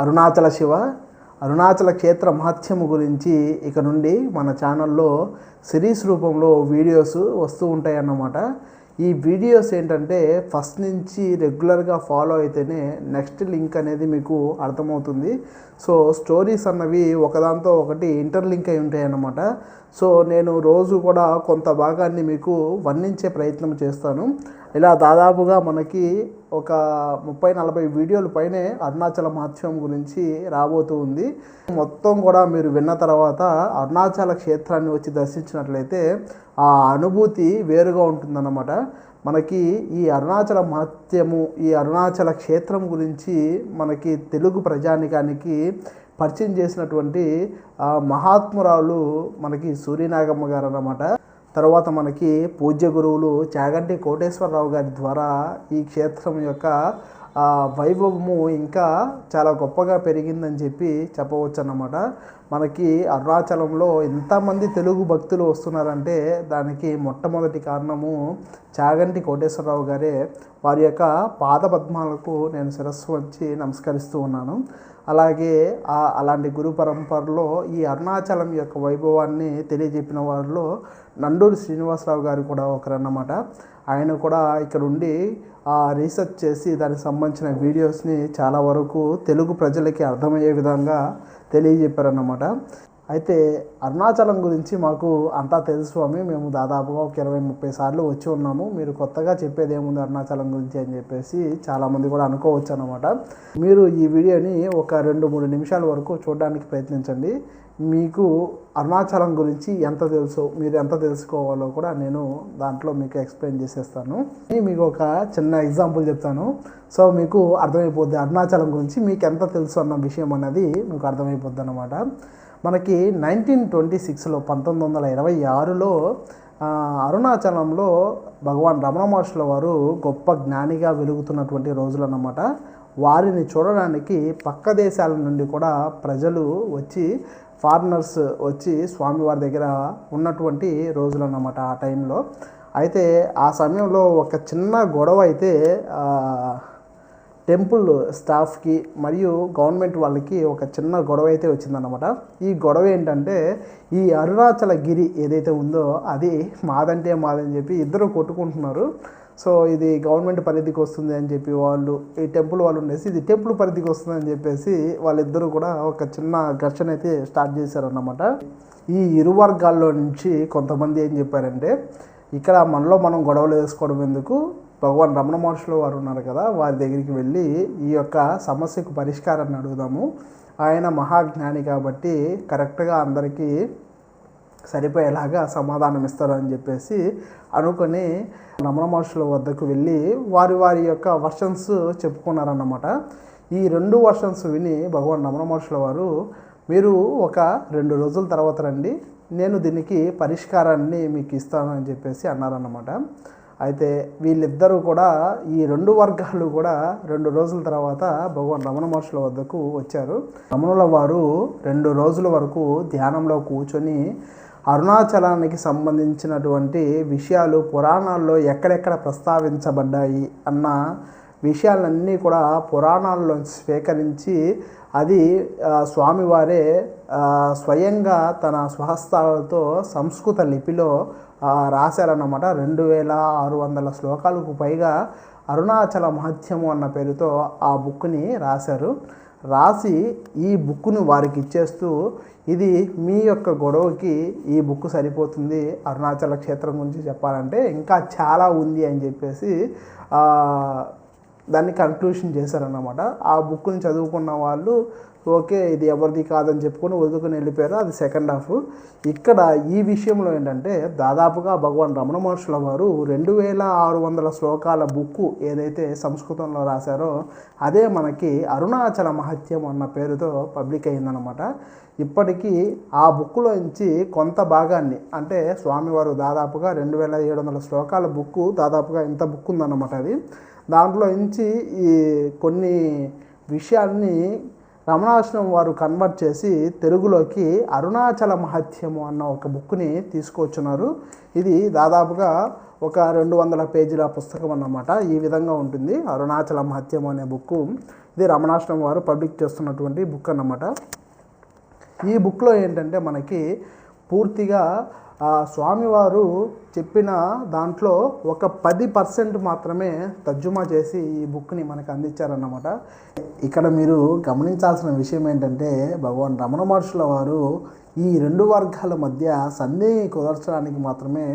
అరుణాచల శివ అరుణాచల క్షేత్ర మహత్యము గురించి ఇక నుండి మన ఛానల్లో సిరీస్ రూపంలో వీడియోస్ వస్తూ ఉంటాయన్నమాట. ఈ వీడియోస్ ఏంటంటే ఫస్ట్ నుంచి రెగ్యులర్గా ఫాలో అయితేనే నెక్స్ట్ లింక్ అనేది మీకు అర్థమవుతుంది. సో స్టోరీస్ అన్నవి ఒకదాంతో ఒకటి ఇంటర్లింక్ అయి ఉంటాయి అన్నమాట సో నేను రోజు కూడా కొంత భాగాన్ని మీకు వర్ణించే ప్రయత్నం చేస్తాను. ఇలా దాదాపుగా మనకి ఒక ముప్పై నలభై వీడియోల పైనే అరుణాచల మహత్యం గురించి రాబోతూ ఉంది. మొత్తం కూడా మీరు విన్న తర్వాత అరుణాచల క్షేత్రాన్ని వచ్చి దర్శించినట్లయితే ఆ అనుభూతి వేరుగా ఉంటుందన్నమాట. మనకి ఈ అరుణాచల మహత్యము ఈ అరుణాచల క్షేత్రం గురించి మనకి తెలుగు ప్రజానికానికి పరిచయం చేసినటువంటి మహాత్మురాలు మనకి సూర్యనాగమ్మ గారు అన్నమాట తర్వాత మనకి పూజ్య గురువులు చాగంటి కోటేశ్వరరావు గారి ద్వారా ఈ క్షేత్రం యొక్క వైభవము ఇంకా చాలా గొప్పగా పెరిగిందని చెప్పి చెప్పవచ్చు అన్నమాట మనకి అరుణాచలంలో ఎంతమంది తెలుగు భక్తులు వస్తున్నారంటే దానికి మొట్టమొదటి కారణము చాగంటి కోటేశ్వరరావు గారే. వారి యొక్క పాద పద్మాలకు నేను శిరస్సు వచ్చి నమస్కరిస్తూ ఉన్నాను. అలాగే అలాంటి గురు పరంపరలో ఈ అరుణాచలం యొక్క వైభవాన్ని తెలియజెప్పిన వారిలో నండూరి శ్రీనివాసరావు గారు కూడా ఒకరన్నమాట. ఆయన కూడా ఇక్కడ ఉండి ఆ రీసెర్చ్ చేసి దానికి సంబంధించిన వీడియోస్ని చాలా వరకు తెలుగు ప్రజలకి అర్థమయ్యే విధంగా తెలియజెప్పారన్నమాట. అయితే అరుణాచలం గురించి మాకు అంతా తెలుసు స్వామి. మేము దాదాపుగా ఒక ఇరవై ముప్పై సార్లు వచ్చి ఉన్నాము. మీరు కొత్తగా చెప్పేది ఏముంది అరుణాచలం గురించి అని చెప్పేసి చాలామంది కూడా అనుకోవచ్చు అనమాట మీరు ఈ వీడియోని ఒక రెండు మూడు నిమిషాల వరకు చూడడానికి ప్రయత్నించండి. మీకు అరుణాచలం గురించి ఎంత తెలుసో మీరు ఎంత తెలుసుకోవాలో కూడా నేను దాంట్లో మీకు ఎక్స్ప్లెయిన్ చేసేస్తాను. మీకు ఒక చిన్న ఎగ్జాంపుల్ చెప్తాను. సో మీకు అర్థమైపోద్ది అరుణాచలం గురించి మీకు ఎంత తెలుసు అన్న విషయం అనేది మీకు అర్థమైపోద్ది అనమాట మనకి నైన్టీన్ ట్వంటీ సిక్స్లో పంతొమ్మిది వందల ఇరవై ఆరులో అరుణాచలంలో భగవాన్ రమణ మహర్షుల వారు గొప్ప జ్ఞానిగా వెలుగుతున్నటువంటి రోజులు అన్నమాట వారిని చూడడానికి పక్క దేశాల నుండి కూడా ప్రజలు వచ్చి ఫారినర్స్ వచ్చి స్వామివారి దగ్గర ఉన్నటువంటి రోజులు అన్నమాట ఆ టైంలో. అయితే ఆ సమయంలో ఒక చిన్న గొడవ అయితే టెంపుల్ స్టాఫ్కి మరియు గవర్నమెంట్ వాళ్ళకి ఒక చిన్న గొడవ అయితే వచ్చిందన్నమాట. ఈ గొడవ ఏంటంటే ఈ అరుణాచల గిరి ఏదైతే ఉందో అది మాదంటే మాదని చెప్పి ఇద్దరు కొట్టుకుంటున్నారు. సో ఇది గవర్నమెంట్ పరిధికి వస్తుంది అని చెప్పి వాళ్ళు ఈ టెంపుల్ వాళ్ళు ఉండేసి ఇది టెంపుల్ పరిధికి వస్తుంది అని చెప్పేసి వాళ్ళిద్దరూ కూడా ఒక చిన్న ఘర్షణ అయితే స్టార్ట్ చేశారన్నమాట. ఈ ఇరు వర్గాల్లో నుంచి కొంతమంది ఏం చెప్పారంటే ఇక్కడ మనలో మనం గొడవలు వేసుకోవడం ఎందుకు? భగవాన్ రమణ మహర్షులు వారు ఉన్నారు కదా వారి దగ్గరికి వెళ్ళి ఈ యొక్క సమస్యకు పరిష్కారాన్ని అడుగుదాము. ఆయన మహాజ్ఞాని కాబట్టి కరెక్ట్గా అందరికీ సరిపోయేలాగా సమాధానం ఇస్తారు అని చెప్పేసి అనుకొని రమణ మహర్షుల వద్దకు వెళ్ళి వారి వారి యొక్క వర్షన్స్ చెప్పుకున్నారన్నమాట. ఈ రెండు వర్షన్స్ విని భగవాన్ రమణ మహర్షుల వారు మీరు ఒక రెండు రోజుల తర్వాత రండి నేను దీనికి పరిష్కారాన్ని మీకు ఇస్తాను అని చెప్పేసి అన్నారన్నమాట. అయితే వీళ్ళిద్దరూ కూడా ఈ రెండు వర్గాలు కూడా రెండు రోజుల తర్వాత భగవాన్ రమణ మహర్షుల వద్దకు వచ్చారు. రమణుల వారు రెండు రోజుల వరకు ధ్యానంలో కూర్చొని అరుణాచలానికి సంబంధించినటువంటి విషయాలు పురాణాల్లో ఎక్కడెక్కడ ప్రస్తావించబడ్డాయి అన్న విషయాలన్నీ కూడా పురాణాల్లో స్వీకరించి అది స్వామివారే స్వయంగా తన స్వహస్తాలతో సంస్కృత లిపిలో రాశారన్నమాట. రెండు వేల ఆరు వందల శ్లోకాలకు పైగా అరుణాచల మహత్యము అన్న పేరుతో ఆ బుక్ని రాశారు. రాసి ఈ బుక్ను వారికి ఇచ్చేస్తూ ఇది మీ యొక్క గొడవకి ఈ బుక్ సరిపోతుంది అరుణాచల క్షేత్రం గురించి చెప్పాలంటే ఇంకా చాలా ఉంది అని చెప్పేసి దాన్ని కంక్లూషన్ చేశారన్నమాట. ఆ బుక్ని చదువుకున్న వాళ్ళు ఓకే ఇది ఎవరిది కాదని చెప్పుకొని వదులుకొని వెళ్ళిపోయారు. అది సెకండ్ హాఫ్ ఇక్కడ ఈ విషయంలో ఏంటంటే దాదాపుగా భగవాన్ రమణ మహర్షుల వారు రెండు వేల ఆరు వందల శ్లోకాల బుక్కు ఏదైతే సంస్కృతంలో రాశారో అదే మనకి అరుణాచల మహత్యం అన్న పేరుతో పబ్లిక్ అయిందనమాట ఇప్పటికీ ఆ బుక్లో నుంచి కొంత భాగాన్ని అంటే స్వామివారు దాదాపుగా రెండు వేల ఏడు వందల శ్లోకాల బుక్కు దాదాపుగా ఇంత బుక్ ఉందన్నమాట అది. దాంట్లో నుంచి ఈ కొన్ని విషయాల్ని రమణాశ్రమం వారు కన్వర్ట్ చేసి తెలుగులోకి అరుణాచల మహత్యము అన్న ఒక బుక్ని తీసుకొచ్చున్నారు ఇది దాదాపుగా ఒక రెండు వందల పేజీల పుస్తకం అన్నమాట. ఈ విధంగా ఉంటుంది అరుణాచల మహత్యం అనే బుక్ ఇది రమణాశ్రమం వారు పబ్లిక్ చేస్తున్నటువంటి బుక్ అన్నమాట. ఈ బుక్లో ఏంటంటే మనకి పూర్తిగా ఆ స్వామివారు చెప్పిన దాంట్లో ఒక పది పర్సెంట్ మాత్రమే తర్జుమా చేసి ఈ బుక్ని మనకు అందించారన్నమాట. ఇక్కడ మీరు గమనించాల్సిన విషయం ఏంటంటే భగవాన్ రమణ మహర్షుల వారు ఈ రెండు వర్గాల మధ్య సందేహి కుదర్చడానికి మాత్రమే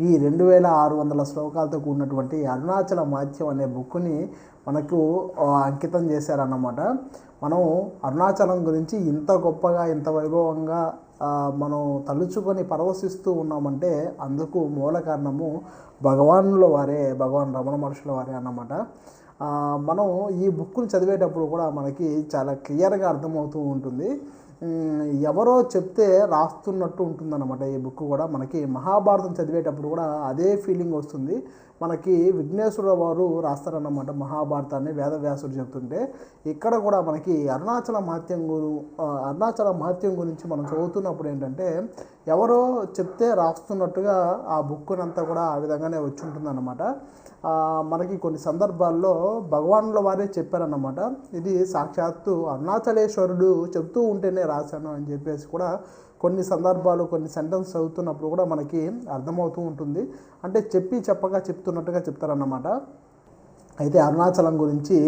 ఈ రెండు వేల ఆరు వందల శ్లోకాలతో కూడినటువంటి అరుణాచల మాధ్యం అనే బుక్ని మనకు అంకితం చేశారన్నమాట. మనం అరుణాచలం గురించి ఇంత గొప్పగా ఇంత వైభవంగా మనం తలుచుకొని పరవశిస్తూ ఉన్నామంటే అందుకు మూల కారణము భగవానుల వారే భగవాన్ రమణ మహర్షుల వారే అన్నమాట. మనం ఈ బుక్ని చదివేటప్పుడు కూడా మనకి చాలా క్లియర్గా అర్థమవుతూ ఉంటుంది. ఎవరో చెప్తే రాస్తున్నట్టు ఉంటుందన్నమాట. ఈ బుక్ కూడా మనకి మహాభారతం చదివేటప్పుడు కూడా అదే ఫీలింగ్ వస్తుంది. మనకి విఘ్నేశ్వర వారు రాస్తారన్నమాట మహాభారతాన్ని వేదవ్యాసుడు చెప్తుంటే. ఇక్కడ కూడా మనకి అరుణాచల మహత్యం గురు అరుణాచల మహత్యం గురించి మనం చదువుతున్నప్పుడు ఏంటంటే ఎవరో చెప్తే రాస్తున్నట్టుగా ఆ బుక్కునంతా కూడా ఆ విధంగానే వచ్చి ఉంటుందన్నమాట మనకి కొన్ని సందర్భాల్లో భగవానుల వారే చెప్పారన్నమాట. ఇది సాక్షాత్తు అరుణాచలేశ్వరుడు చెప్తూ ఉంటేనే రాశాను అని చెప్పేసి కూడా కొన్ని సందర్భాలు కొన్ని సెంటెన్స్ చదువుతున్నప్పుడు కూడా మనకి అర్థమవుతూ ఉంటుంది. అంటే చెప్పి చెప్పగా చెప్తున్నట్టుగా చెప్తారన్నమాట. అయితే అరుణాచలం గురించి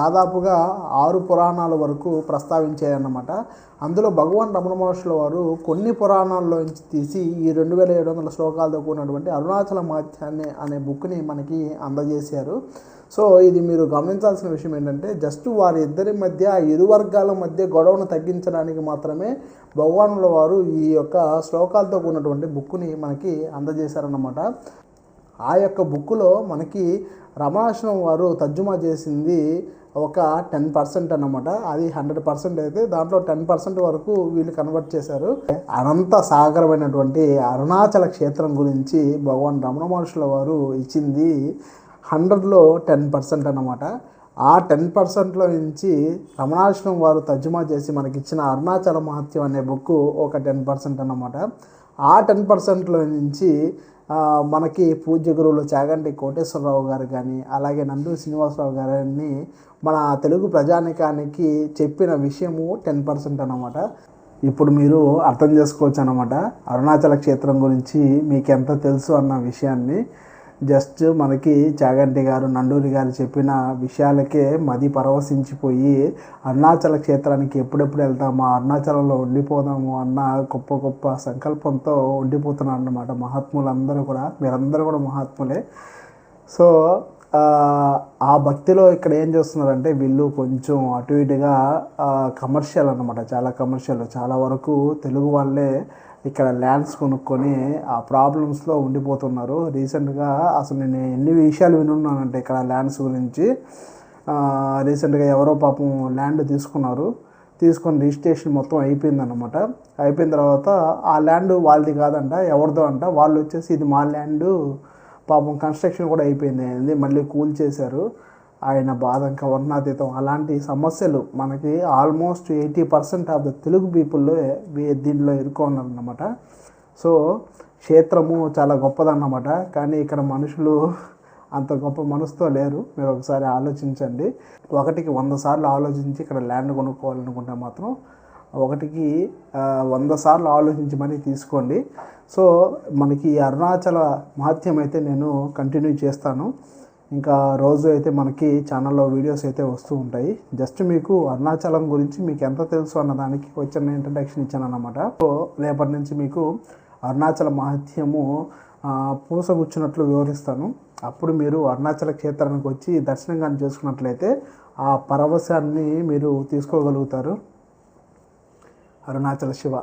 దాదాపుగా ఆరు పురాణాల వరకు ప్రస్తావించాయన్నమాట. అందులో భగవాన్ రమణ మహర్షుల వారు కొన్ని పురాణాల్లో నుంచి తీసి ఈ రెండు వేల ఏడు వందల శ్లోకాలతో కూడినటువంటి అరుణాచల మాధ్యాన్ని అనే బుక్ని మనకి అందజేశారు. సో ఇది మీరు గమనించాల్సిన విషయం ఏంటంటే జస్ట్ వారి ఇద్దరి మధ్య ఇరు వర్గాల మధ్య గొడవను తగ్గించడానికి మాత్రమే భగవానుల వారు ఈ యొక్క శ్లోకాలతో కూడినటువంటి బుక్ని మనకి అందజేశారన్నమాట. ఆ యొక్క బుక్లో మనకి రమణాశ్రమం వారు తర్జుమా చేసింది ఒక టెన్ పర్సెంట్ అన్నమాట. అది హండ్రెడ్ పర్సెంట్ అయితే దాంట్లో టెన్ పర్సెంట్ వరకు వీళ్ళు కన్వర్ట్ చేశారు. అనంత సాగరమైనటువంటి అరుణాచల క్షేత్రం గురించి భగవాన్ రమణ మహర్షుల వారు ఇచ్చింది హండ్రెడ్లో టెన్ పర్సెంట్ అన్నమాట. ఆ టెన్ పర్సెంట్లో నుంచి రమణాశ్రమం వారు తర్జుమా చేసి మనకి ఇచ్చిన అరుణాచల మహత్యం అనే బుక్ ఒక టెన్ పర్సెంట్ అనమాట ఆ టెన్ పర్సెంట్లో నుంచి మనకి పూజ్య గురువులు చాగంటి కోటేశ్వరరావు గారు కానీ అలాగే నందూరి శ్రీనివాసరావు గారిని మన తెలుగు ప్రజానికానికి చెప్పిన విషయము టెన్ పర్సెంట్ అనమాట ఇప్పుడు మీరు అర్థం చేసుకోవచ్చు అనమాట అరుణాచల క్షేత్రం గురించి మీకు ఎంత తెలుసు అన్న విషయాన్ని. జస్ట్ మనకి చాగంటి గారు నండూరి గారు చెప్పిన విషయాలకే మది పరవశించిపోయి అరుణాచల క్షేత్రానికి ఎప్పుడెప్పుడు వెళ్తామో అరుణాచలంలో ఉండిపోదాము అన్న గొప్ప గొప్ప సంకల్పంతో ఉండిపోతున్నారు అన్నమాట మహాత్ములందరూ కూడా. మీరందరూ కూడా మహాత్ములే. సో ఆ, భక్తిలో ఇక్కడ ఏం చేస్తున్నారంటే వీళ్ళు కొంచెం అటు ఇటుగా కమర్షియల్ అనమాట చాలా కమర్షియల్. చాలా వరకు తెలుగు వాళ్ళే ఇక్కడ ల్యాండ్స్ కొనుక్కొని ఆ ప్రాబ్లమ్స్లో ఉండిపోతున్నారు. రీసెంట్గా అసలు నేను ఎన్ని విషయాలు వినున్నానంటే ఇక్కడ ల్యాండ్స్ గురించి రీసెంట్గా ఎవరో పాపం ల్యాండ్ తీసుకున్నారు. తీసుకొని రిజిస్ట్రేషన్ మొత్తం అయిపోయిందన్నమాట. అయిపోయిన తర్వాత ఆ ల్యాండ్ వాళ్ళది కాదంట ఎవరిదో అంట. వాళ్ళు వచ్చేసి ఇది మా ల్యాండ్ పాపం కన్స్ట్రక్షన్ కూడా అయిపోయింది. మళ్ళీ కూల్ చేశారు. ఆయన బాధ ఇంకా వర్ణాతీతం. అలాంటి సమస్యలు మనకి almost eighty percent of the Telugu పీపుల్లో దీనిలో ఇరుక్కున్నారన్నమాట సో క్షేత్రము చాలా గొప్పదన్నమాట. కానీ ఇక్కడ మనుషులు అంత గొప్ప మనసుతో లేరు. మీరు ఒకసారి ఆలోచించండి. ఒకటికి వంద సార్లు ఆలోచించి ఇక్కడ ల్యాండ్ కొనుక్కోవాలనుకుంటే మాత్రం ఒకటికి వంద సార్లు ఆలోచించి మరీ తీసుకోండి. సో మనకి అరుణాచల మహత్యం అయితే నేను కంటిన్యూ చేస్తాను. ఇంకా రోజు అయితే మనకి ఛానల్లో వీడియోస్ అయితే వస్తూ ఉంటాయి. జస్ట్ మీకు అరుణాచలం గురించి మీకు ఎంత తెలుసు అన్న దానికి వచ్చిన ఇంట్రడక్షన్ ఇచ్చాను అనమాట సో రేపటి నుంచి మీకు అరుణాచల మహత్యము పూసగుచ్చినట్లు వివరిస్తాను. అప్పుడు మీరు అరుణాచల క్షేత్రానికి వచ్చి దర్శనం కానీ చేసుకున్నట్లయితే ఆ పరవశాన్ని మీరు తీసుకోగలుగుతారు. అరుణాచల శివ.